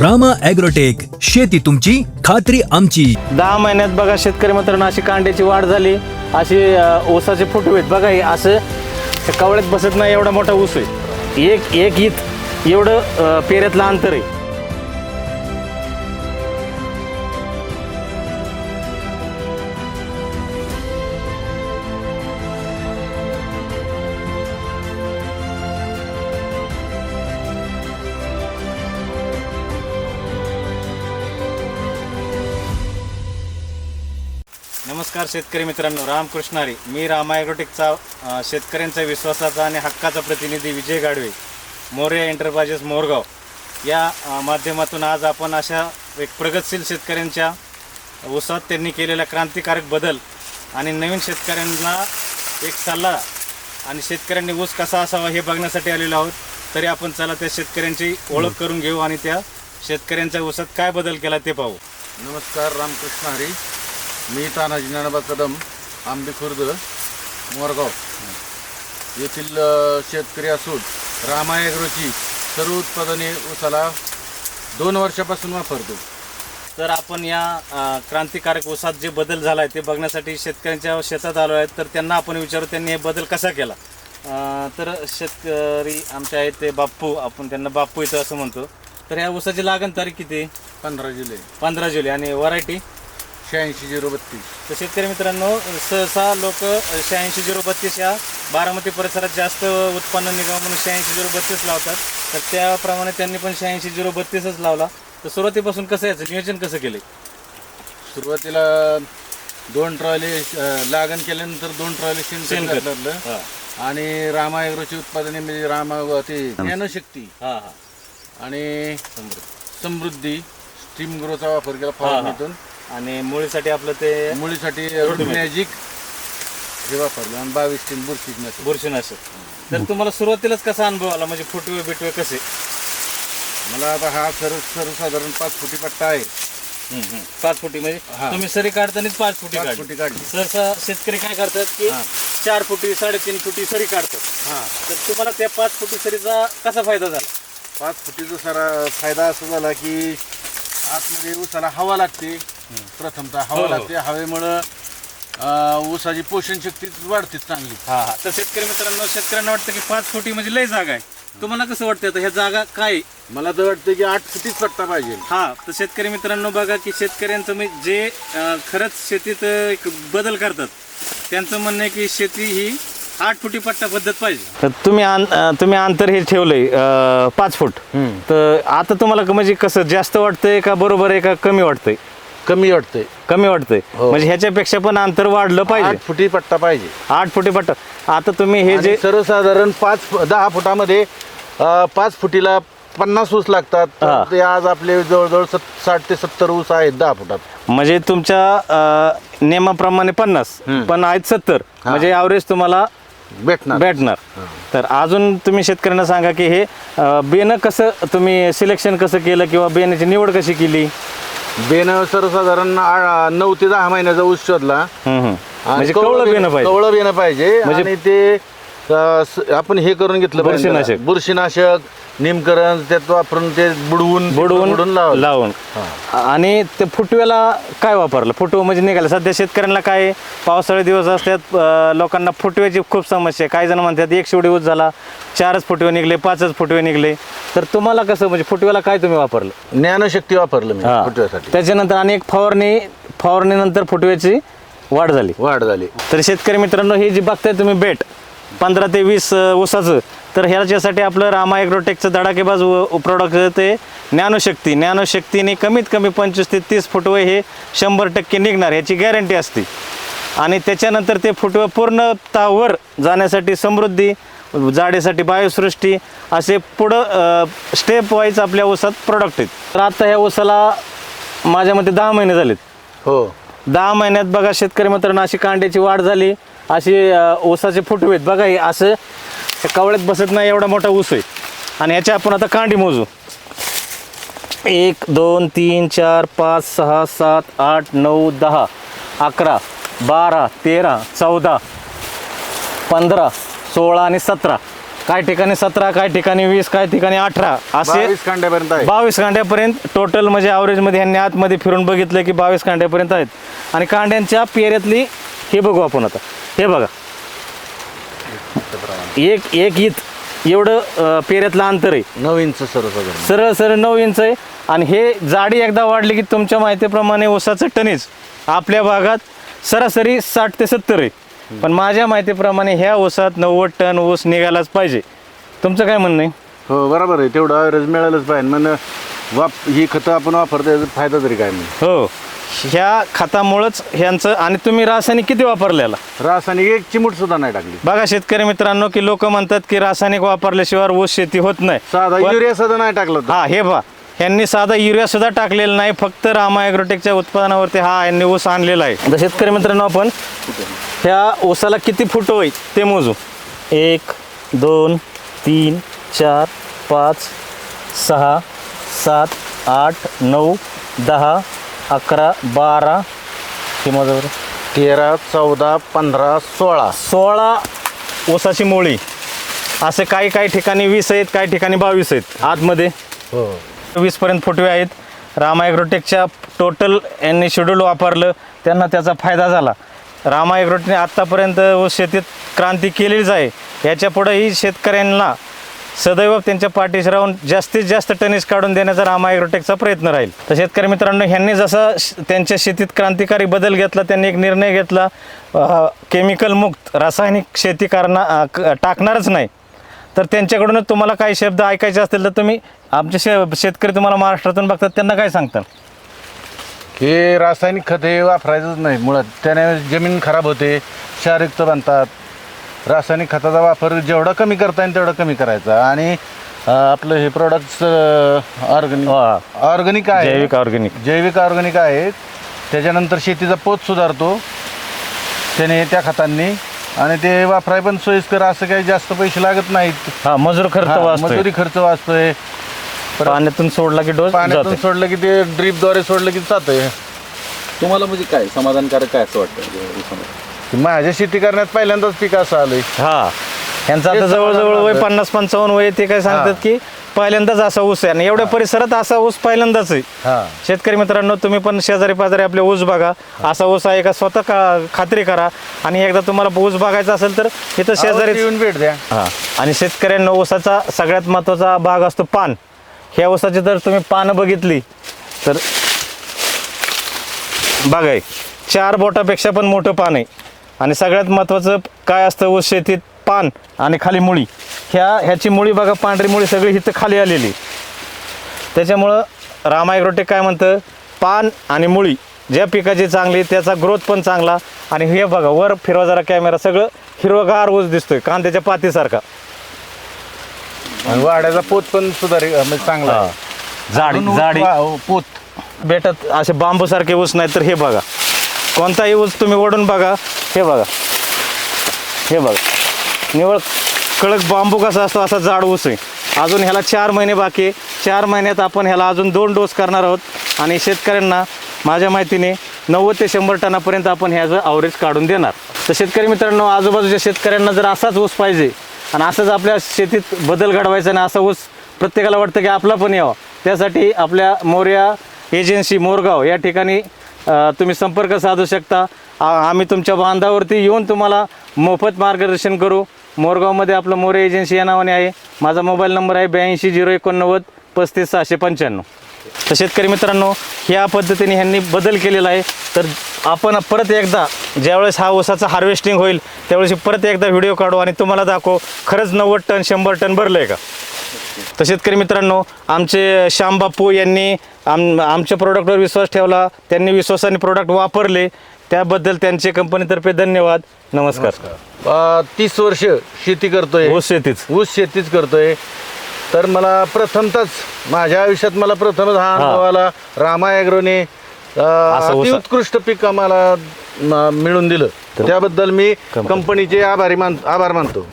Rama agrotech शेती तुमची खात्री आमची. दहा महिन्यात बघा शेतकरी मित्रांनो अशी कांड्याची वाढ झाली. अशी अ, ऊसाचे फुटवे आहेत बघा हे असं हे कवळ्यात बसत नाही एवढा मोठा ऊस आहे. एक एक ईत एवढं अ, पेऱ्यातलं अंतर आहे. नमस्कार शेतकरी मित्रांनो रामकृष्ण हरी. मी रामा ॲग्रोटेकचा शेतकऱ्यांचा विश्वासाचा आणि हक्काचा प्रतिनिधी विजय गाडवे मोर्या एंटरप्राइजेस मोरगाव. या माध्यमातून आज आपण अशा एक प्रगतशील शेतकऱ्यांच्या ऊसात त्यांनी केलेला क्रांतिकारक बदल आणि नवीन शेतकऱ्यांना एक सल्ला आणि शेतकऱ्यांनी ऊस कसा असावा हे बघण्यासाठी आलेलो आहोत. तरी आपण चला त्या शेतकऱ्यांची ओळख करून घेऊ आणि त्या शेतकऱ्यांच्या ऊसात काय बदल केला ते पाहू. नमस्कार रामकृष्ण हरी. मी तानाजी ज्ञानोबा कदम आंबे खुर्द मोरगाव. येथील शेतकरी असून रामायग्रोची सर्व उत्पादने उसाला दोन वर्षापासून वापरतो. तर आपण या क्रांतिकारक ऊसात जे बदल झाला आहे ते बघण्यासाठी शेतकऱ्यांच्या शेतात आलो आहे तर त्यांना आपण विचारू त्यांनी हे बदल कसा केला? तर शेतकरी आमचे आहेत ते बाप्पू आपण त्यांना बाप्पू इथं असं म्हणतो. तर या ऊसाची लागण तारीख किती? पंधरा जुलै. पंधरा जुलै. आणि व्हरायटी? शहाऐंशी झिरो बत्तीस. तर शेतकरी मित्रांनो सहसा लोक शहाऐंशी झिरो बत्तीस या बारामती परिसरात जास्त उत्पन्न निघावं म्हणून शहाऐंशी झिरो बत्तीस लावतात. तर त्याप्रमाणे त्यांनी पण शहाऐंशी झिरो बत्तीसच लावला. तर सुरुवातीपासून कसं याचं नियोजन कसं केलं सुरुवातीला दोन ट्रॉली अ, लागण केल्यानंतर दोन ट्रॉली शेणखत शेणखत. घातलं? हां. आणि रामायग्रोची उत्पादने म्हणजे रामा ते ज्ञानशक्ती हां हां. आणि समृद्धी. स्टीम ग्रोचा वापर केला फवारणीतून. आणि मुळीसाठी आपलं ते मुलीसाठी रूट मॅजिक हे वापरलं आणि बावीस तीन बुरशीनाशक. बुरशीनाशक. तर तुम्हाला सुरुवातीलाच कसा अनुभव आला? म्हणजे फुटवे बिटवे कसे? मला आता हा सर्व सर्वसाधारण पाच फुटी पट्टा आहे. पाच फुटी म्हणजे हा. तुम्ही सरी काढतानाच पाच फुटी पाच काढली. फुटी काढली. सहसा शेतकरी काय करतात की हा. चार फुटी साडेतीन फुटी सरी काढतात. हा. तर तुम्हाला त्या पाच फुटी सरीचा कसा फायदा झाला? पाच फुटीचा सारा फायदा असा झाला की आतमध्ये ऊसाला हवा लागते. प्रथमतः हो, हवा हो. लागते. हवेमुळं अं, ऊसाची पोषण शक्ती वाढते चांगली. हा हा. तर शेतकरी मित्रांनो शेतकऱ्यांना वाटतं की पाच फुटी म्हणजे लय जागा आहे. तुम्हाला कसं वाटतं आता? ह्या जागा काय? आहे? मला तर वाटतं की आठ फुटीच पट्टा पाहिजे. हा तर शेतकरी मित्रांनो बघा की शेतकऱ्यांचं म्हणजे जे अं, खरंच शेतीत अं, एक बदल करतात त्यांचं म्हणणं आहे की शेती ही आठ फुटी पट्टा पद्धत पाहिजे. तर तुम्ही तुम्ही अंतर हे ठेवलंय पाच फूट. तर आता तुम्हाला म्हणजे कसं जास्त वाटतंय का बरोबर आहे का कमी वाटतंय? कमी वाटतंय कमी वाटतंय हो. म्हणजे ह्याच्यापेक्षा पण अंतर वाढलं पाहिजे. आठ फुटी पट्टा पाहिजे. आठ फुटी पट्टा. आता तुम्ही हे आणि जे सर्वसाधारण पाच दहा फुटामध्ये अं, पाच फुटीला पन्नास ऊस लागतात. तर हा. ते आज आपले जवळजवळ सत- साठ ते सत्तर ऊस आहेत दहा फुटात. म्हणजे तुमच्या अं, नियमाप्रमाणे पन्नास पण आहेत सत्तर. म्हणजे ॲव्हरेज तुम्हाला भेटणार. भेटणार. तर अजून तुम्ही शेतकऱ्यांना सांगा की हे अं, बेनं कसं तुम्ही सिलेक्शन कसं केलं किंवा बेण्याची निवड कशी केली? बेनं सर्वसाधारण आ- नऊ ते दहा महिन्याचा ऊस शोधला. हम्म, हम्म. म्हणजे कवळं पाहिजे. कवळं बेनं पाहिजे. म्हणजे- आणि ते अं, स- आपण हे करून घेतलं पाहिजे. बुरशीनाशक. त्याला. बुरशीनाशक निमकरण त्यात वापरून ते बुडवून बुडवून लावलं लावून. आणि ते फुटव्याला काय वापरलं? फुटवं म्हणजे निघालं. सध्या शेतकऱ्यांना काय पावसाळे दिवस असतात अं, लोकांना फुटव्याची खूप समस्या आहे. काही जण म्हणतात एक शेवटी ऊस झाला चारच फुटवे निघले पाचच फुटवे निघले. तर तुम्हाला कसं म्हणजे फुटव्याला काय तुम्ही वापरलं? ज्ञानशक्ती वापरलं मी हा. फुटव्यासाठी. त्याच्यानंतर आणि एक फवारणी फवारणीनंतर फुटव्याची वाढ झाली. वाढ झाली. तर शेतकरी मित्रांनो हे जे बघताय तुम्ही बेट पंधरा ते वीस ऊसाचं. तर ह्याच्यासाठी आपलं रामा ॲग्रोटेकचं धडाकेबाज प्रोडक्ट ते ज्ञानशक्ती. ज्ञानशक्तीने कमीत कमी पंचवीस ते तीस फुटवे हे शंभर टक्के निघणार ह्याची गॅरंटी असते. आणि त्याच्यानंतर ते फुटवे पूर्णतावर जाण्यासाठी समृद्धी जाडीसाठी बायोसृष्टी असे पुढं स्टेप वाईज आपल्या ऊसात प्रोडक्ट आहेत. तर आता ह्या ऊसाला माझ्या मते दहा महिने झालेत. हो. दहा महिन्यात बघा शेतकरी मित्रांनो अशी कांड्याची वाढ झाली. अशी अ, ऊसाचे फुटवे आहेत. बघा हे असं कवळ्यात बसत नाही एवढा मोठा ऊस आहे. आणि याची आपण आता कांडी मोजू. एक दोन तीन चार पाच सहा सात आठ नऊ दहा अकरा बारा तेरा चौदा पंधरा सोळा आणि सतरा. काही ठिकाणी सतरा काही ठिकाणी वीस काही ठिकाणी अठरा? असे बावीस कांड्यापर्यंत बावीस कांड्यापर्यंत टोटल म्हणजे ॲव्हरेजमध्ये ह्यांनी आतमध्ये फिरून बघितलं की बावीस कांड्यापर्यंत आहेत. आणि कांड्यांच्या पेऱ्यातली हे बघू आपण आता. हे बघा. एक एक ईत एवढं अं, पेऱ्यातलं अंतर आहे. नऊ इंच सर्वसाधारण. सरळ सरळ नऊ इंच आहे. आणि हे जाडी एकदा वाढली की तुमच्या माहितीप्रमाणे ऊसाचं टनेज आपल्या भागात सरासरी साठ ते सत्तर आहे. पण माझ्या माहितीप्रमाणे ह्या ऊसात नव्वद टन ऊस निघालाच पाहिजे. तुमचं काय म्हणणं आहे? हो बरोबर आहे. तेवढं ॲव्हरेज मिळालंच पाहिजे. मग वाप ही खतं आपण वापरतो याचा फायदा तरी काय नाही हो. ह्या खतामुळंच ह्यांचं आणि तुम्ही रासायनिक किती वापरलेला? रासायनिक एक चिमूट सुद्धा नाही टाकली. बघा शेतकरी मित्रांनो की लोक म्हणतात की रासायनिक वापरल्याशिवाय ऊस शेती होत नाही. साधा पण- युरिया सुद्धा नाही टाकला होता. हा हे पहा यांनी साधा युरिया सुद्धा टाकलेला नाही फक्त रामा ॲग्रोटेकच्या उत्पादनावरती हा यांनी ऊस आणलेला आहे. आता शेतकरी मित्रांनो आपण ह्या ऊसाला किती फुट होईल ते मोजू. एक दोन तीन चार पाच सहा सात आठ नऊ दहा अकरा बारा हे मोजा बरं. तेरा चौदा पंधरा सोळा. सोळा ऊसाची मोळी. असे काही काही ठिकाणी वीस आहेत काही ठिकाणी बावीस आहेत. आतमध्ये हो. वीसपर्यंत फुटवे आहेत. रामा ॲग्रोटेकच्या टोटल यांनी शेड्यूल वापरलं. त्यांना त्याचा फायदा झाला. रामा ॲग्रोटेकने आत्तापर्यंत शेतीत क्रांती केलीच आहे. याच्या पुढेही शेतकऱ्यांना सदैव त्यांच्या पाठीशी राहून जास्तीत जास्त टनिस काढून देण्याचा रामा ॲग्रोटेकचा प्रयत्न राहील. तर शेतकरी मित्रांनो ह्यांनी जसा त्यांच्या शेतीत क्रांतिकारी बदल घेतला त्यांनी एक निर्णय घेतला केमिकल मुक्त रासायनिक शेती करणा क- टाकणारच नाही. तर त्यांच्याकडूनच तुम्हाला काही शब्द ऐकायचे असतील तर तुम्ही आमचे शे शेतकरी तुम्हाला महाराष्ट्रातून बघतात त्यांना काय सांगताल? हे रासायनिक खत हे वापरायचंच नाही. मुळात त्याने जमीन खराब होते क्षारयुक्त बनतात रासायनिक खताचा वापर जेवढा कमी करता येईल तेवढा कमी करायचा. आणि अं, आपलं हे प्रोडक्ट्स ऑर्गॅनिक. ऑर्गॅनिक आहे. जैविक ऑर्गॅनिक. जैविक ऑर्गॅनिक आहेत त्याच्यानंतर शेतीचा पोत सुधारतो. त्याने त्या खतांनी. आणि ते वापराय पण सोयीस्कर. असं काही जास्त पैसे लागत नाहीत. हा मजूर खर्च हा, वाचतोय. मजुरी खर्च वाचतोय. पाण्यातून सोडला की डोस पाण्यातून जातोय. सोडलं की ते ड्रीपद्वारे सोडलं की जातंय. तुम्हाला म्हणजे काय समाधानकारक काय असं वाटतं? माझ्या शेती करण्यात पहिल्यांदाच पीक असं आलंय. हा. यांचं आता जवळजवळ वय. पन्नास पंचावन्न वय ते काय सांगतात की पहिल्यांदाच असा ऊस आहे आणि एवढ्या परिसरात असा ऊस पहिल्यांदाच आहे. हा. शेतकरी मित्रांनो तुम्ही पण शेजारी पाजारी आपले ऊस बघा. असा ऊस आहे का स्वतः का खात्री करा. आणि एकदा तुम्हाला ऊस बघायचा असेल तर इथं शेजारी शेजारी येऊन भेट द्या. हा. आणि शेतकऱ्यांना ऊसाचा सगळ्यात महत्त्वाचा भाग असतो पान. ह्या ऊसाची जर तुम्ही पानं बघितली तर बघाय चार बोटापेक्षा पण मोठं पान आहे. आणि सगळ्यात महत्त्वाचं काय असतं ऊस शेतीत पान आणि खाली मुळी. ह्या ह्याची मुळी बघा पांढरी मुळी सगळी इथं खाली आलेली त्याच्यामुळं रामायग्रोटेक काय म्हणतं पान आणि मुळी ज्या पिकाची चांगली त्याचा ग्रोथ पण चांगला. आणि हे बघा वर फिरवा जरा कॅमेरा सगळं हिरवगार ऊस दिसतोय कांद्याच्या पातीसारखा. आणि वाड्याचा पोत पण सुधारी म्हणजे चांगला आहे. अजून जाडी वा- पोत. भेटत असे बांबूसारखे ऊस नाहीत तर हे बघा. कोणताही ऊस तुम्ही ओढून बघा हे बघा. हे बघा. निवळ कडक बांबू कसा असतो असा जाड ऊस आहे. अजून ह्याला चार महिने बाकी आहे. चार महिन्यात आपण ह्याला अजून दोन डोस करणार आहोत. आणि शेतकऱ्यांना माझ्या माहितीने नव्वद ते शंभर टनापर्यंत आपण ह्याचं अवरेज काढून देणार. तर शेतकरी मित्रांनो आजूबाजूच्या शेतकऱ्यांना जर असाच ऊस पाहिजे आणि असंच आपल्या शेतीत बदल घडवायचा आणि असा ऊस प्रत्येकाला वाटतं की आपला पण यावा. त्यासाठी आपल्या मोर्या एजन्सी मोरगाव या ठिकाणी तुम्ही संपर्क साधू शकता. आम्ही तुमच्या बांधावरती येऊन तुम्हाला मोफत मार्गदर्शन करू. मोरगावमध्ये आपलं मोरे एजन्सी या नावाने आहे. माझा मोबाईल नंबर आहे ब्याऐंशी झिरो एकोणनव्वद पस्तीस सहाशे पंच्याण्णव. तर शेतकरी मित्रांनो ह्या पद्धतीने ह्यांनी बदल केलेला आहे. तर आपण परत एकदा ज्यावेळेस हा ऊसाचा हार्वेस्टिंग होईल त्यावेळेस परत एकदा व्हिडिओ काढू आणि तुम्हाला दाखवू खरंच नव्वद टन शंभर टन भरलं आहे का? तर शेतकरी मित्रांनो आमचे श्याम बापू यांनी आम आमच्या प्रोडक्टवर विश्वास ठेवला. त्यांनी विश्वासाने प्रोडक्ट वापरले. त्याबद्दल त्यांचे कंपनीतर्फे धन्यवाद. नमस्कार. तीस वर्ष शेती करतोय. ऊस शेतीच. ऊस शेतीच करतोय. तर मला प्रथमतच माझ्या आयुष्यात मला प्रथमच हा अनुभव आला. रामा ॲग्रोने उत्कृष्ट पीक आम्हाला मिळून दिलं. त्याबद्दल मी कंपनीचे आभारी मान आभार मानतो.